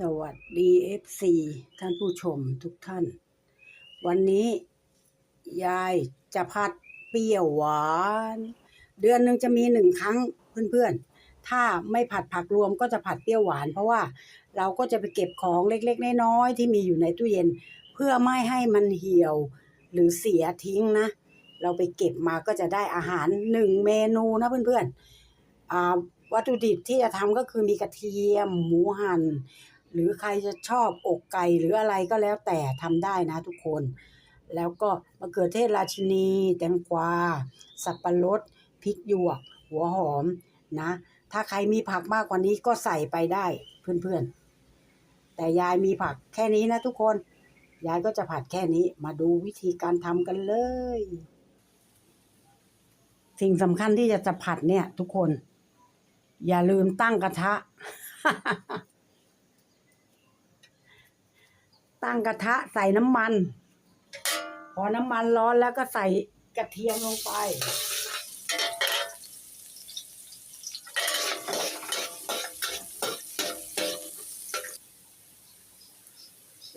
สวัสดี FC ท่านผู้ชมทุกท่าน วันนี้ยายจะผัดเปรี้ยวหวาน เดือนหนึ่งจะมีหนึ่งครั้งเพื่อนๆ ถ้าไม่ผัดผักรวมก็จะผัดเปรี้ยวหวาน เพราะว่าเราก็จะไปเก็บของเล็กๆน้อยๆที่มีอยู่ในตู้เย็น เพื่อไม่ให้มันเหี่ยว หรือเสียทิ้งนะ เราไปเก็บมาก็จะได้อาหารหนึ่งเมนูนะเพื่อนๆอ่าวัตถุดิบที่จะทำก็คือมีกระเทียม หมูหั่น หรือใครจะชอบอกไก่หรืออะไรก็แล้วแต่ทำได้นะทุกคน แล้วก็มะเขือเทศราชินี แตงกวา สับปะรดพริกหยวก หัวหอมนะ ถ้าใครมีผักมากกว่านี้ก็ใส่ไปได้เพื่อนๆ แต่ยายมีผักแค่นี้นะทุกคน ยายก็จะผัดแค่นี้มาดูวิธีการทำกันเลย สิ่งสำคัญที่จะจะผัดเนี่ยทุกคน อย่าลืมตั้งกระทะ ตั้งกระทะใส่น้ำมัน พอน้ำมันร้อนแล้วก็ใส่กระเทียมลงไป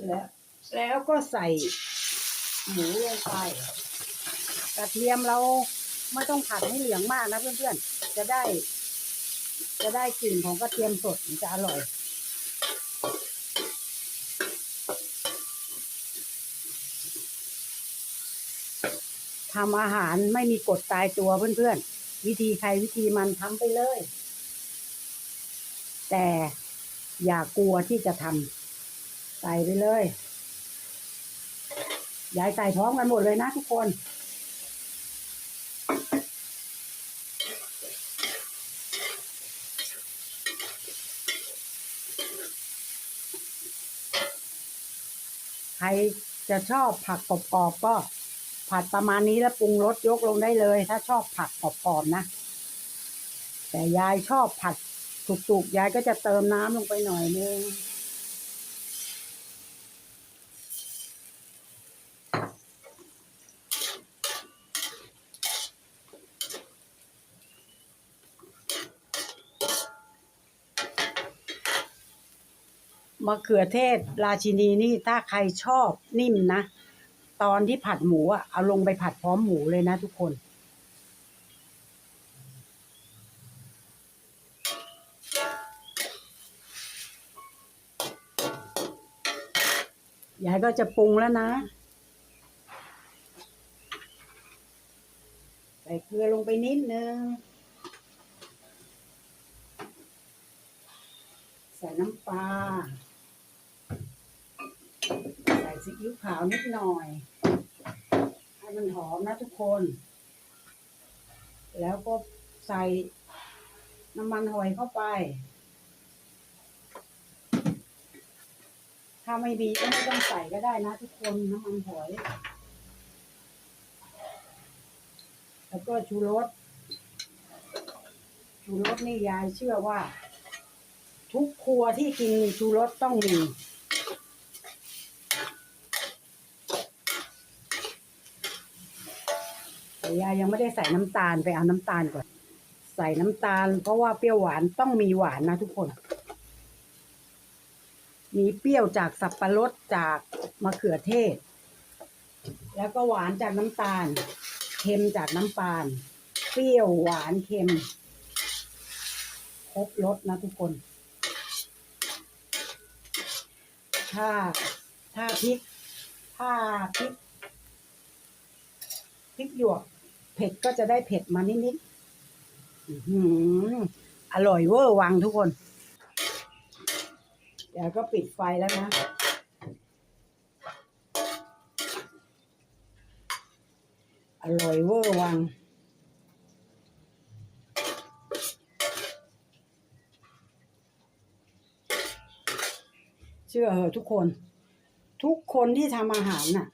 แล้วแล้วก็ใส่หมูลงไป กระเทียมเราไม่ต้องผัดให้เหลืองมากนะเพื่อนๆ จะได้ จะได้กลิ่นของกระเทียมสดมันจะอร่อย ทำอาหารไม่มีกฎตายตัวเพื่อนๆ วิธีใครวิธีมันทำไปเลย แต่อย่ากลัวที่จะทำใส่ไปเลยยายใส่พร้อมกันหมดเลยนะทุกคนใครจะชอบผักกรอบๆก็ ผัดประมาณนี้แล้วปรุงรสยกลงได้เลย ถ้าชอบผักกรอบๆนะ แต่ยายชอบผัดสุกๆยายก็จะเติมน้ำลงไปหน่อยนึงมะเขือเทศราชินีนี่ถ้าใครชอบนิ่มนะ ตอนที่ผัดหมูอะเอาลงไปผัดพร้อมหมูเลยนะทุกคน ยายก็จะปรุงแล้วนะ ใส่เกลือลงไปนิดนึง ใส่น้ำปลา ซีอิ๊วขาวนิดหน่อย ให้มันหอมนะทุกคน แล้วก็ใส่น้ำมันหอยเข้าไป ถ้าไม่มีก็ไม่ต้องใส่ก็ได้นะทุกคนน้ำมันหอย แล้วก็ชูรสชูรสนี่ยายเชื่อว่า ทุกครัวที่กินชูรสต้องมี แต่ยายยังไม่ได้ใส่น้ำตาลไปเอาน้ำตาลก่อน ใส่น้ำตาล เพราะว่าเปรี้ยวหวานต้องมีหวานนะทุกคน มีเปรี้ยวจากสับปะรดจากมะเขือเทศ แล้วก็หวานจากน้ำตาล เค็มจากน้ำตาล เปรี้ยวหวานเค็ม ครบรสนะทุกคน ถ้าถ้าพริกถ้าพริกพริกหยวก เผ็ดก็จะได้เผ็ดมานิดๆอือร่อยเวอร์วังทุกคน เดี๋ยวก็ปิดไฟแล้วนะอร่อยเวอร์วัง เชื่อเหอะทุกคน ทุกคนที่ทำอาหารน่ะ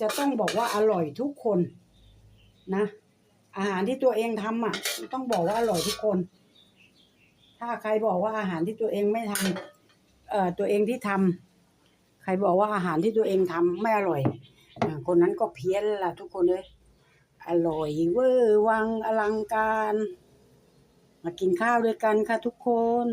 จะต้องบอกว่าอร่อยทุกคน นะ อาหารที่ตัวเองทำอะ ต้องบอกว่าอร่อยทุกคน ถ้าใครบอกว่าอาหารที่ตัวเองไม่ทำเอ่อตัวเองที่ทำใครบอกว่าอาหารที่ตัวเองทำไม่อร่อยอคนนั้นก็เพี้ยนล่ะทุกคนเลยอร่อยเวอร์วังอลังการ มากินข้าวด้วยกันค่ะทุกคน